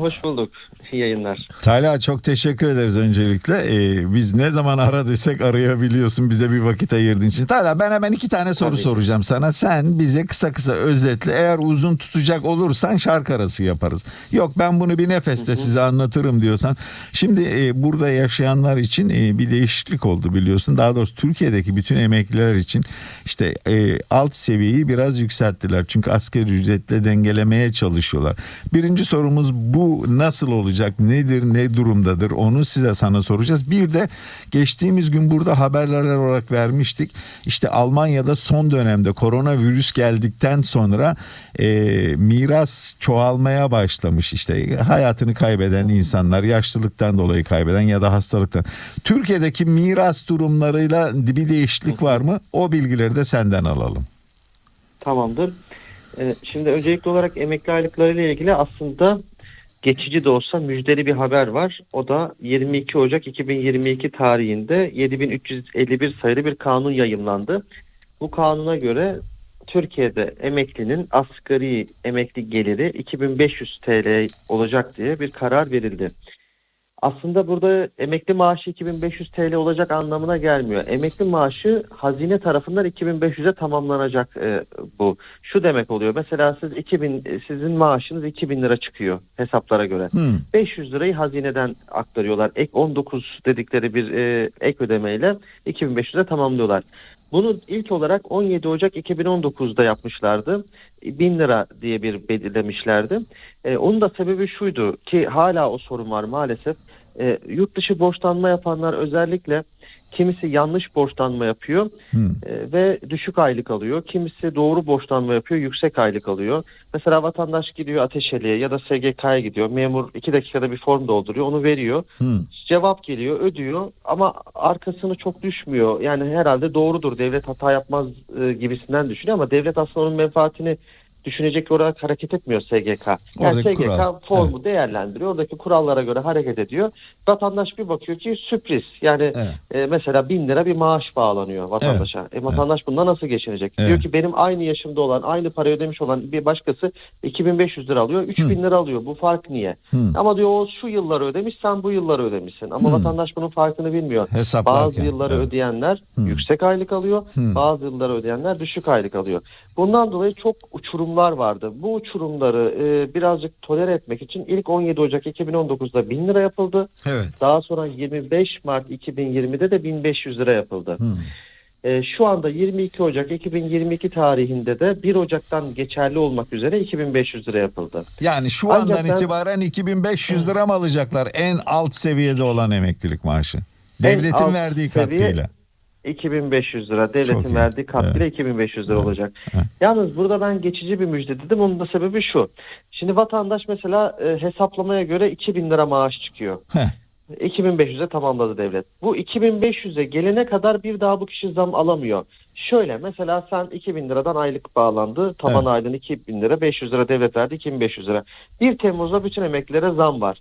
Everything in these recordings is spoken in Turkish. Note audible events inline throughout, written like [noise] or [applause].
Hoş bulduk. İyi yayınlar. Talha çok teşekkür ederiz öncelikle. Ee, biz ne zaman aradıysak arayabiliyorsun bize bir vakit ayırdığın için. Talha ben hemen iki tane soru Tabii. soracağım sana. Sen bize kısa kısa özetle eğer uzun tutacak olursan şarkı arası yaparız. Yok ben bunu bir nefeste size anlatırım diyorsan. Şimdi e, burada yaşayanlar için e, bir değişiklik oldu biliyorsun. Daha doğrusu Türkiye'deki bütün emekliler için işte e, alt seviyeyi biraz yükselttiler. Çünkü asgari ücretle dengelemeye çalışıyorlar. Birinci sorumuz bu nasıl olacak? Nedir? Ne durumdadır? Onu size sana soracağız. Bir de geçtiğimiz gün burada haberler olarak vermiştik. İşte Almanya'da son dönemde koronavirüs geldikten sonra e, miras çoğalmaya başlamış. İşte hayatını kaybeden insanlar, yaşlılıktan dolayı kaybeden ya da hastalıktan. Türkiye'deki miras durumlarıyla bir değişiklik var mı? O bilgileri de senden alalım. Tamamdır. Ee, şimdi öncelikli olarak emekli aylıkları ile ilgili aslında geçici de olsa müjdeli bir haber var. O da 22 Ocak 2022 tarihinde 7351 sayılı bir kanun yayımlandı. Bu kanuna göre Türkiye'de emeklinin asgari emekli geliri 2500 TL olacak diye bir karar verildi. Aslında burada emekli maaşı 2500 TL olacak anlamına gelmiyor. Emekli maaşı hazine tarafından 2500'e tamamlanacak e, bu. Şu demek oluyor. Mesela siz 2000 e, sizin maaşınız 2000 lira çıkıyor hesaplara göre. Hmm. 500 lirayı hazineden aktarıyorlar. Ek 19 dedikleri bir e, ek ödemeyle 2500'e tamamlıyorlar. Bunu ilk olarak 17 Ocak 2019'da yapmışlardı. 1000 lira diye bir belirlemişlerdi. E, onun da sebebi şuydu ki hala o sorun var maalesef. E, yurt dışı borçlanma yapanlar özellikle kimisi yanlış borçlanma yapıyor Hmm. e, ve düşük aylık alıyor. Kimisi doğru borçlanma yapıyor, yüksek aylık alıyor. Mesela vatandaş gidiyor Ateşeli'ye ya da SGK'ya gidiyor. Memur 2 dakikada bir form dolduruyor, onu veriyor. Hmm. Cevap geliyor, ödüyor ama arkasını çok düşmüyor. Yani herhalde doğrudur, devlet hata yapmaz e, gibisinden düşünüyor ama devlet aslında onun menfaatini düşünecek olarak hareket etmiyor SGK. Yani Oradaki SGK kural, formu değerlendiriyor. Oradaki kurallara göre hareket ediyor. Vatandaş bir bakıyor ki sürpriz. Yani Evet. e, mesela bin lira bir maaş bağlanıyor vatandaşa. E, vatandaş bundan nasıl geçinecek? Evet. Diyor ki benim aynı yaşımda olan, aynı parayı ödemiş olan bir başkası 2500 lira alıyor, 3000 lira alıyor. Bu fark niye? Hı. Ama diyor o şu yılları ödemiş, sen bu yılları ödemişsin. Ama Hı. vatandaş bunun farkını bilmiyor. Hesaplarken. Bazı yılları Evet. ödeyenler Hı. yüksek aylık alıyor, Hı. bazı yılları ödeyenler düşük aylık alıyor. Bundan dolayı çok uçurumlar vardı. Bu uçurumları e, birazcık tolere etmek için ilk 17 Ocak 2019'da 1000 lira yapıldı. Evet. Daha sonra 25 Mart 2020'de de 1500 lira yapıldı. Hmm. E, şu anda 22 Ocak 2022 tarihinde de 1 Ocak'tan geçerli olmak üzere 2500 lira yapıldı. Yani şu Ancak andan ben- itibaren 2500 lira mı alacaklar en alt seviyede olan emeklilik maaşı? Devletin verdiği seviye- katkıyla. 2500 lira Çok devletin iyi. verdiği katkıyla Evet. 2500 lira Evet. olacak. Evet. Yalnız burada ben geçici bir müjde dedim. Onun da sebebi şu. Şimdi vatandaş mesela e, hesaplamaya göre 2000 lira maaş çıkıyor. Heh. 2500'e tamamladı devlet. Bu 2500'e gelene kadar bir daha bu kişi zam alamıyor. Şöyle mesela sen 2000 liradan aylık bağlandı. Taban Evet. aylığın 2000 lira 500 lira devlet verdi 2500 lira. 1 Temmuz'da bütün emeklilere zam var.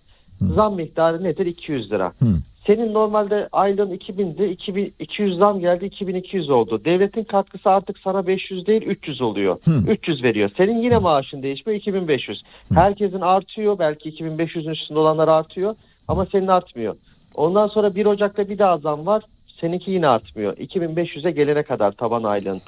Zam miktarı nedir? 200 lira. Hı. Senin normalde aylığın 2000'di. 2000, 200 zam geldi 2200 oldu. Devletin katkısı artık sana 500 değil 300 oluyor. Hı. 300 veriyor. Senin yine maaşın değişmiyor 2500. Herkesin artıyor. Belki 2500'ün üstünde olanlar artıyor. Ama senin artmıyor. Ondan sonra 1 Ocak'ta bir daha zam var. Seninki yine artmıyor. 2500'e gelene kadar taban aylığın.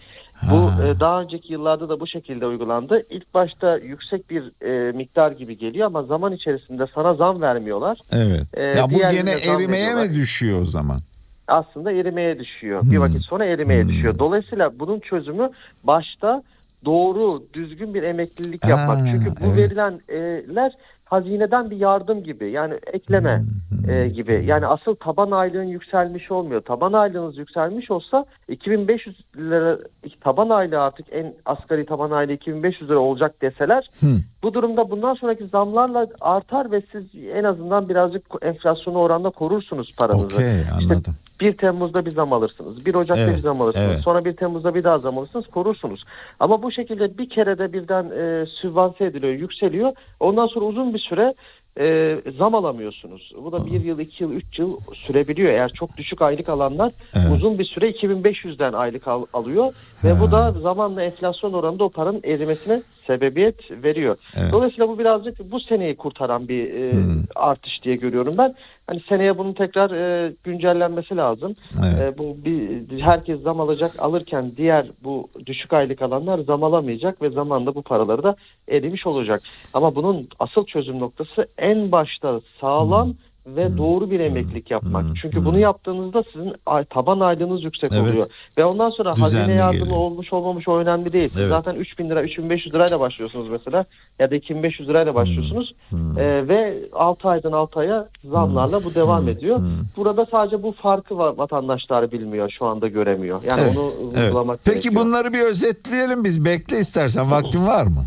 Bu e, daha önceki yıllarda da bu şekilde uygulandı. İlk başta yüksek bir e, miktar gibi geliyor ama zaman içerisinde sana zam vermiyorlar. Evet. Ee, ya bu gene erimeye mi düşüyor o zaman? aslında erimeye düşüyor. Bir Hmm. vakit sonra erimeye Hmm. düşüyor. Dolayısıyla bunun çözümü başta doğru, düzgün bir emeklilik yapmak. Çünkü bu evet. verilenler hazineden bir yardım gibi. Yani ekleme Hmm. e, gibi. Yani asıl taban aylığın yükselmiş olmuyor. Taban aylığınız yükselmiş olsa 2500 lira taban aylığı artık en asgari taban aylığı 2500 lira olacak deseler Hı. bu durumda bundan sonraki zamlarla artar ve siz en azından birazcık enflasyona oranla korursunuz paranızı. Okey anladım. 1 Temmuz'da bir zam alırsınız. 1 Ocak'ta Evet, bir zam alırsınız. evet. Sonra 1 Temmuz'da bir daha zam alırsınız. Korursunuz. Ama bu şekilde bir kerede birden e, sübvanse ediliyor, yükseliyor. Ondan sonra uzun bir süre e, zam alamıyorsunuz. Bu da 1 yıl, 2 yıl, 3 yıl sürebiliyor. Eğer çok düşük aylık alanlar Evet. uzun bir süre 2500'den aylık al- alıyor. Ve bu da zamanla enflasyon oranında o paranın erimesine sebebiyet veriyor. Evet. Dolayısıyla bu birazcık bu seneyi kurtaran bir e, Hmm. artış diye görüyorum ben. Hani seneye bunun tekrar e, güncellenmesi lazım. Evet. E, bu bir herkes zam alacak alırken diğer bu düşük aylık alanlar zam alamayacak ve zamanla bu paraları da erimiş olacak. Ama bunun asıl çözüm noktası en başta sağlam ve doğru bir emeklilik yapmak. Hmm. Çünkü bunu yaptığınızda sizin taban aylığınız yüksek Evet. oluyor. Ve ondan sonra Düzenli hazine yardımı geliyor. olmuş olmamış o önemli değil. Evet. zaten 3000 lira 3500 lirayla başlıyorsunuz mesela ya da 2500 lirayla başlıyorsunuz. Hmm. Ee, ve 6 aydan 6 aya zamlarla bu devam ediyor. Hmm. Burada sadece bu farkı va- vatandaşlar bilmiyor, şu anda göremiyor. Yani Evet, onu Evet. vurgulamak Peki gerekiyor. bunları bir özetleyelim biz. Bekle istersen. Vaktin var mı?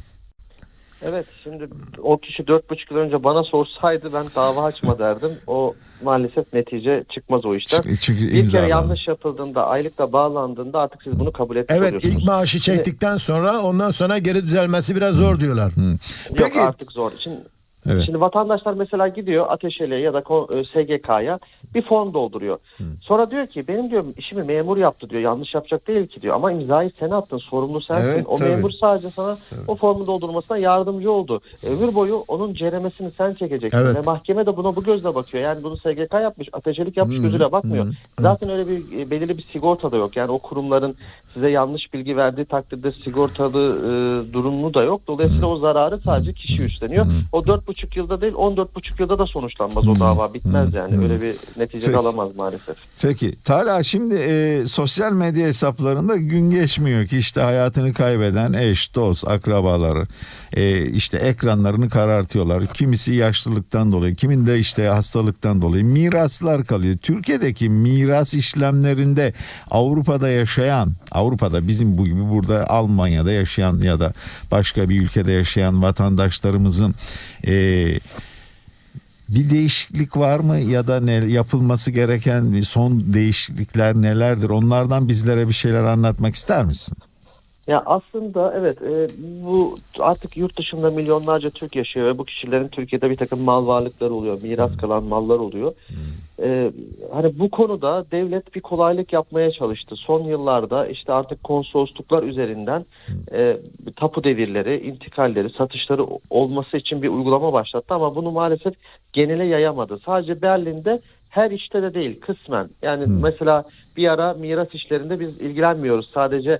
Evet şimdi o kişi 4,5 yıl önce bana sorsaydı ben dava açma derdim. O maalesef netice çıkmaz o işten. Çünkü- Çünkü Bir kere yanlış yapıldığında, aylıkla bağlandığında artık siz bunu kabul etmiş Evet ilk maaşı çektikten sonra ondan sonra geri düzelmesi biraz zor diyorlar. Yok Peki artık zor. Şimdi, Evet. şimdi vatandaşlar mesela gidiyor Ateşeli'ye ya da e, SGK'ya bir form dolduruyor. Sonra diyor ki benim diyor işimi memur yaptı diyor. Yanlış yapacak değil ki diyor. Ama imzayı sen attın. Sorumlu sensin. Evet, o tabii. memur sadece sana Tabii. o formu doldurmasına yardımcı oldu. Ömür boyu onun ceremesini sen çekeceksin. Evet. Ve mahkeme de buna bu gözle bakıyor. Yani bunu SGK yapmış, ateşelik yapmış gözüyle bakmıyor. Zaten öyle bir e, belirli bir sigorta da yok. Yani o kurumların size yanlış bilgi verdiği takdirde sigortalı e, durumu da yok. Dolayısıyla o zararı sadece kişi üstleniyor. O dört buçuk yılda değil 14,5 yılda da sonuçlanmaz o dava. Bitmez yani. Öyle bir netice Peki. alamaz maalesef. Peki Talha şimdi e, sosyal medya hesaplarında gün geçmiyor ki işte hayatını kaybeden eş, dost, akrabaları e, işte ekranlarını karartıyorlar. Kimisi yaşlılıktan dolayı, kimin de işte hastalıktan dolayı miraslar kalıyor. Türkiye'deki miras işlemlerinde Avrupa'da yaşayan, Avrupa'da bizim bu gibi burada Almanya'da yaşayan ya da başka bir ülkede yaşayan vatandaşlarımızın e, bir değişiklik var mı ya da ne yapılması gereken son değişiklikler nelerdir? Onlardan bizlere bir şeyler anlatmak ister misin? Ya aslında evet e, bu artık yurt dışında milyonlarca Türk yaşıyor ve bu kişilerin Türkiye'de bir takım mal varlıkları oluyor. Miras kalan mallar oluyor. E, hani bu konuda devlet bir kolaylık yapmaya çalıştı. Son yıllarda işte artık konsolosluklar üzerinden e, tapu devirleri, intikalleri, satışları olması için bir uygulama başlattı ama bunu maalesef genele yayamadı. Sadece Berlin'de her işte de değil kısmen. Yani mesela bir ara miras işlerinde biz ilgilenmiyoruz. Sadece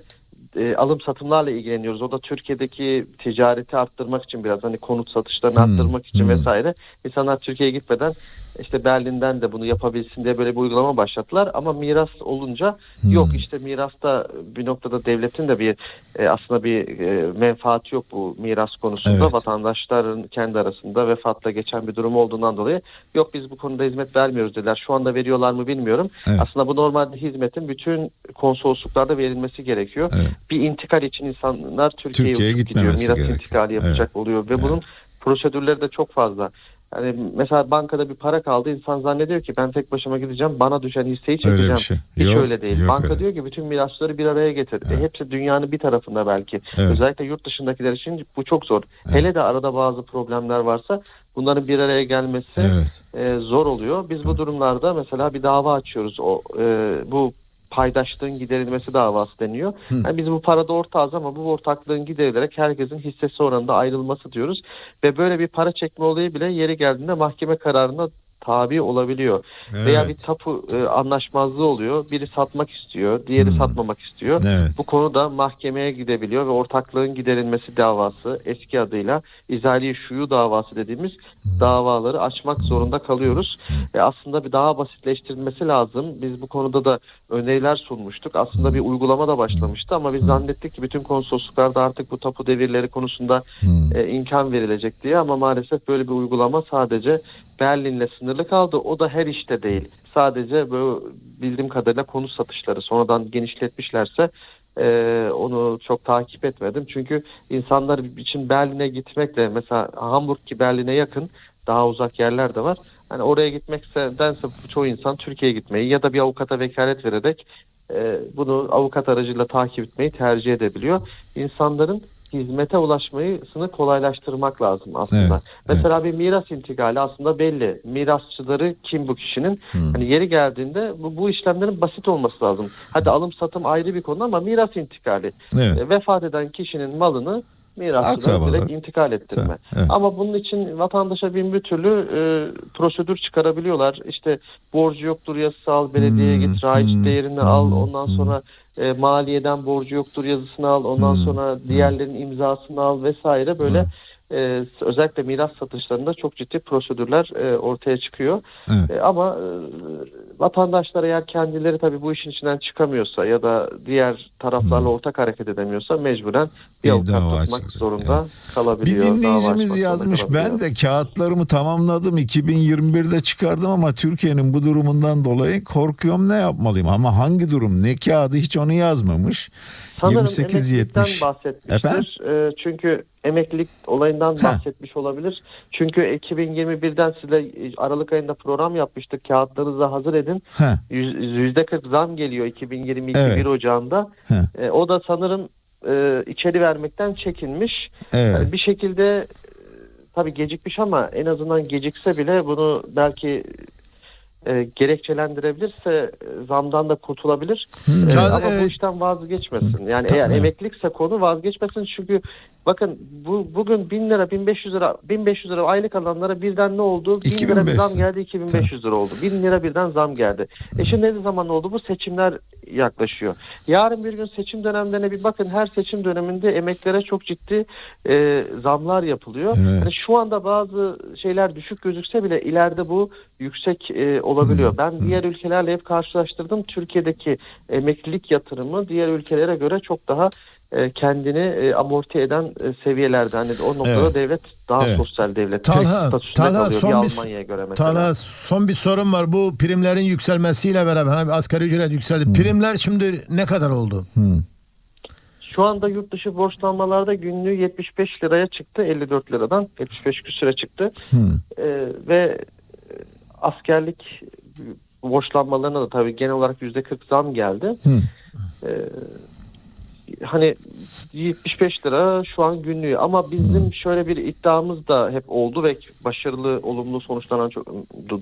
e, alım satımlarla ilgileniyoruz. O da Türkiye'deki ticareti arttırmak için biraz hani konut satışlarını Hmm, arttırmak için hmm. vesaire. İnsanlar Türkiye'ye gitmeden işte Berlin'den de bunu yapabilsin diye böyle bir uygulama başlattılar. Ama miras olunca Hmm. yok işte mirasta bir noktada devletin de bir e, aslında bir e, menfaati yok bu miras konusunda. Evet. Vatandaşların kendi arasında vefatla geçen bir durum olduğundan dolayı yok biz bu konuda hizmet vermiyoruz dediler. Şu anda veriyorlar mı bilmiyorum. Evet. Aslında bu normalde hizmetin bütün konsolosluklarda verilmesi gerekiyor Evet. bir intikal için insanlar Türkiye'ye Türkiye'ye uçup gidiyor. Miras gerekiyor. intikali yapacak Evet. oluyor ve Evet. bunun prosedürleri de çok fazla. Yani mesela bankada bir para kaldı insan zannediyor ki ben tek başıma gideceğim bana düşen hisseyi Öyle bir çekeceğim. şey. Hiç Yok, öyle değil. yok Banka öyle. diyor ki bütün mirasları bir araya getir. E, hepsi dünyanın bir tarafında belki. Evet. Özellikle yurt dışındakiler için bu çok zor. Hele de arada bazı problemler varsa bunların bir araya gelmesi Evet. e, zor oluyor. Biz bu durumlarda mesela bir dava açıyoruz. O e, bu paydaşlığın giderilmesi davası deniyor. Yani biz bu parada ortağız ama bu ortaklığın giderilerek herkesin hissesi oranında ayrılması diyoruz. Ve böyle bir para çekme olayı bile yeri geldiğinde mahkeme kararına tabi olabiliyor. Veya Evet. bir tapu e, anlaşmazlığı oluyor. Biri satmak istiyor, diğeri satmamak istiyor. Evet. Bu konuda mahkemeye gidebiliyor ve ortaklığın giderilmesi davası eski adıyla izali şuyu davası dediğimiz davaları açmak zorunda kalıyoruz. Ve aslında bir daha basitleştirilmesi lazım. Biz bu konuda da öneriler sunmuştuk. Aslında bir uygulama da başlamıştı ama biz zannettik ki bütün konsolosluklarda artık bu tapu devirleri konusunda e, imkan verilecek diye ama maalesef böyle bir uygulama sadece Berlin'le sınırlı kaldı. O da her işte değil. Sadece böyle bildiğim kadarıyla konut satışları sonradan genişletmişlerse e, onu çok takip etmedim. Çünkü insanlar için Berlin'e gitmekle mesela Hamburg ki Berlin'e yakın daha uzak yerler de var. Hani oraya gitmektense çoğu insan Türkiye'ye gitmeyi ya da bir avukata vekalet vererek e, bunu avukat aracıyla takip etmeyi tercih edebiliyor. İnsanların hizmete ulaşmasını kolaylaştırmak lazım aslında. Evet, Mesela bir miras intikali aslında belli. Mirasçıları kim bu kişinin? Hani yeri geldiğinde bu, bu işlemlerin basit olması lazım. Hadi alım satım ayrı bir konu ama miras intikali. Evet. E, vefat eden kişinin malını mirasçılara direkt intikal ettirme. Tamam, evet. Ama bunun için vatandaşa bin bir türlü e, prosedür çıkarabiliyorlar. İşte borcu yoktur yazısı al, belediyeye Hmm, git, raiç hmm, değerini al, hmm, ondan hmm. sonra e, maliyeden borcu yoktur yazısını al, ondan Hmm, sonra diğerlerinin imzasını al vesaire böyle e, özellikle miras satışlarında çok ciddi prosedürler e, ortaya çıkıyor. Evet. E, ama e, vatandaşlar eğer kendileri tabii bu işin içinden çıkamıyorsa ya da diğer taraflarla ortak hareket edemiyorsa mecburen bir Bir avukat tutmak zorunda Bir kalabiliyor. açmak dinleyicimiz yazmış ben de kağıtlarımı tamamladım 2021'de çıkardım ama Türkiye'nin bu durumundan dolayı korkuyorum ne yapmalıyım ama hangi durum ne kağıdı hiç onu yazmamış. Sanırım 28 emeklilikten 70. bahsetmiştir. Efendim? E, çünkü emeklilik olayından bahsetmiş olabilir. Çünkü 2021'den size e, Aralık ayında program yapmıştık. Kağıtlarınızı hazır edin. Heh, Yüz- %40 zam geliyor 2022 Evet. 1 Ocağı'nda. E, o da sanırım e, içeri vermekten çekinmiş. evet. Yani bir şekilde e, tabii gecikmiş ama en azından gecikse bile bunu belki e, gerekçelendirebilirse e, zamdan da kurtulabilir. Hmm. E, ama bu evet. işten vazgeçmesin. Yani eğer emeklilikse konu vazgeçmesin çünkü bakın bu bugün 1000 lira 1500 lira 1500 lira aylık alanlara birden ne oldu? 1000 lira bir 2500. zam geldi 2500 lira oldu. 1000 lira birden zam geldi. E şimdi ne zaman oldu? Bu seçimler yaklaşıyor. Yarın bir gün seçim dönemlerine bir bakın her seçim döneminde emeklere çok ciddi e, zamlar yapılıyor. Evet. Hani şu anda bazı şeyler düşük gözükse bile ileride bu yüksek e, olabiliyor. Hmm. Ben diğer ülkelerle hep karşılaştırdım. Türkiye'deki emeklilik yatırımı diğer ülkelere göre çok daha e, kendini e, amorti eden e, seviyelerde. Hani o noktada Evet. devlet daha Evet. sosyal devlet Talha, statüsünde Talha, kalıyor son bir Almanya'ya göre mesela. Talha son bir sorun var. Bu primlerin yükselmesiyle beraber hani asgari ücret yükseldi. Primler şimdi ne kadar oldu? Hmm. Şu anda yurt dışı borçlanmalarda günlüğü 75 liraya çıktı. 54 liradan 75 küsüre çıktı. Hmm. Ee, ve e, askerlik borçlanmalarına da tabii genel olarak %40 zam geldi. Hmm. Ee, hani 75 lira şu an günlüğü ama bizim şöyle bir iddiamız da hep oldu ve başarılı olumlu sonuçlanan çok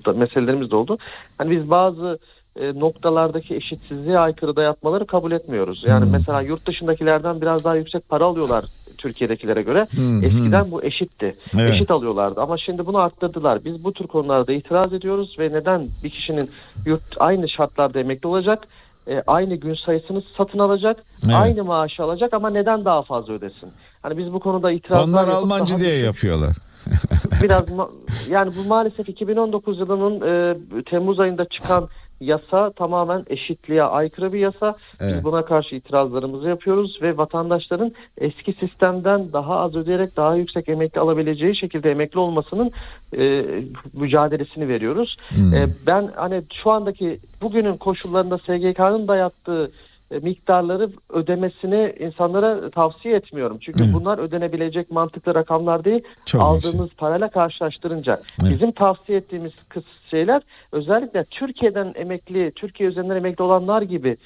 da, meselelerimiz de oldu. Hani biz bazı e, noktalardaki eşitsizliğe aykırı dayatmaları kabul etmiyoruz. Yani Hmm. mesela yurt dışındakilerden biraz daha yüksek para alıyorlar Türkiye'dekilere göre. Hmm, Eskiden bu eşitti. Evet. Eşit alıyorlardı ama şimdi bunu arttırdılar. Biz bu tür konularda itiraz ediyoruz ve neden bir kişinin yurt aynı şartlarda emekli olacak, e, aynı gün sayısını satın alacak, Evet. aynı maaşı alacak ama neden daha fazla ödesin? Hani biz bu konuda itirazlar Onlar Almancı daha diye yapıyorlar. biraz yani bu maalesef 2019 yılının e, Temmuz ayında çıkan yasa tamamen eşitliğe aykırı bir yasa. Evet. Biz buna karşı itirazlarımızı yapıyoruz ve vatandaşların eski sistemden daha az ödeyerek daha yüksek emekli alabileceği şekilde emekli olmasının e, mücadelesini veriyoruz. Hmm. E, ben hani şu andaki bugünün koşullarında SGK'nın dayattığı miktarları ödemesini insanlara tavsiye etmiyorum. Çünkü Evet. bunlar ödenebilecek mantıklı rakamlar değil. Çok aldığımız parayla karşılaştırınca. Evet. Bizim tavsiye ettiğimiz şeyler özellikle Türkiye'den emekli, Türkiye üzerinden emekli olanlar gibi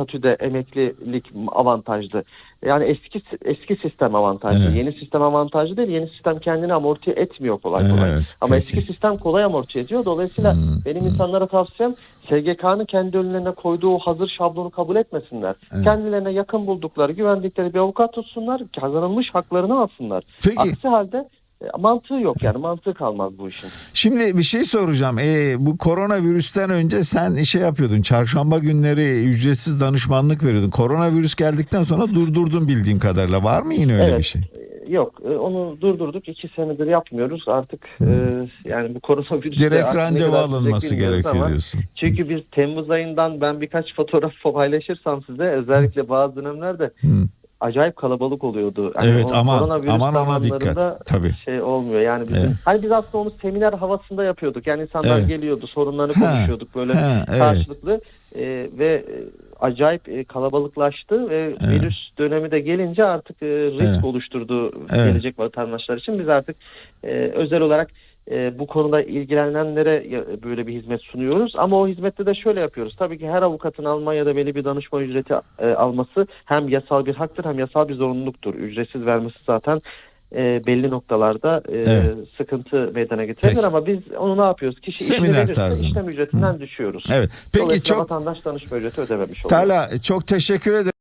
statüde emeklilik avantajlı. Yani eski eski sistem avantajlı. Evet. Yeni sistem avantajlı değil. Yeni sistem kendini amorti etmiyor kolay kolay. Evet, Ama peki. eski sistem kolay amorti ediyor. Dolayısıyla Hmm. benim insanlara tavsiyem SGK'nın kendi önlerine koyduğu hazır şablonu kabul etmesinler. Evet. Kendilerine yakın buldukları, güvendikleri bir avukat tutsunlar. Kazanılmış haklarını alsınlar. Peki. Aksi halde mantığı yok yani mantığı kalmaz bu işin. Şimdi bir şey soracağım. Ee, bu koronavirüsten önce sen şey yapıyordun. Çarşamba günleri ücretsiz danışmanlık veriyordun. Koronavirüs geldikten sonra durdurdun bildiğim kadarıyla. Var mı yine öyle Evet. bir şey? E, Yok e, onu durdurduk iki senedir yapmıyoruz artık e, yani bu koronavirüs Direkt randevu alınması gerekiyor diyorsun. Çünkü biz Temmuz ayından ben birkaç fotoğraf [laughs] paylaşırsam size özellikle bazı dönemlerde Hmm. Acayip kalabalık oluyordu. Yani Evet, aman, aman ona dikkat. Tabii. Şey olmuyor yani bizim, Evet. hani biz aslında onu seminer havasında yapıyorduk. Yani insanlar Evet. geliyordu sorunlarını Ha, konuşuyorduk böyle ha, evet. karşılıklı E, ve e, acayip e, kalabalıklaştı ve virüs dönemi de gelince artık e, risk Evet. oluşturdu Evet. gelecek vatandaşlar için. Biz artık özel olarak e, bu konuda ilgilenenlere böyle bir hizmet sunuyoruz. Ama o hizmette de şöyle yapıyoruz. Tabii ki her avukatın Almanya'da belli bir danışma ücreti e, alması hem yasal bir haktır hem yasal bir zorunluluktur. Ücretsiz vermesi zaten e, belli noktalarda e, Evet. sıkıntı meydana getirebilir ama biz onu ne yapıyoruz? Kişi Seminer tarzında. işlem ücretinden düşüyoruz. Evet. Peki çok vatandaş danışma ücreti ödememiş oluyor. Tala çok teşekkür ederim.